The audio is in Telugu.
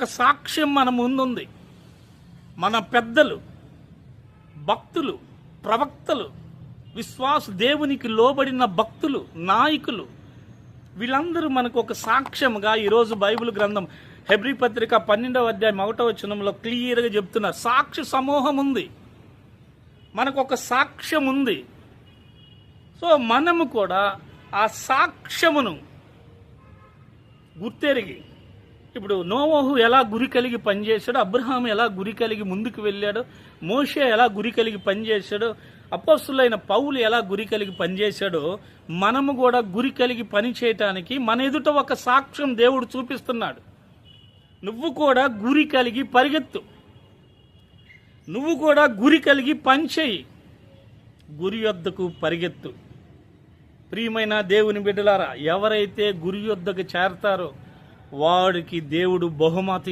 ఒక సాక్ష్యం మన ముందుంది. మన పెద్దలు భక్తులు ప్రవక్తలు విశ్వాస దేవునికి లోబడిన భక్తులు నాయకులు వీళ్ళందరూ మనకు ఒక సాక్ష్యముగా ఈరోజు బైబిల్ గ్రంథం హెబ్రి పత్రిక పన్నెండవ అధ్యాయం ఒకటవ వచనంలో క్లియర్గా చెప్తున్నారు సాక్షి సమూహం ఉంది. మనకు ఒక సాక్ష్యం ఉంది. సో మనము కూడా ఆ సాక్ష్యమును గుర్తెరిగి ఇప్పుడు నోవోహు ఎలా గురి కలిగి పనిచేశాడో అబ్రహాం ఎలా గురి కలిగి ముందుకు వెళ్ళాడు మోషే ఎలా గురి కలిగి పనిచేశాడో అపస్సులైన పౌలు ఎలా గురి కలిగి పనిచేశాడో మనము కూడా గురి కలిగి పని చేయటానికి మన ఎదుట ఒక సాక్ష్యం దేవుడు చూపిస్తున్నాడు. నువ్వు కూడా గురి కలిగి పరిగెత్తు. నువ్వు కూడా గురి కలిగి పనిచేయి గురి యొద్దకు పరిగెత్తు. ప్రియమైన దేవుని బిడ్డలారా ఎవరైతే గురి యొద్దకు చేరతారో వాడికి దేవుడు బహుమతి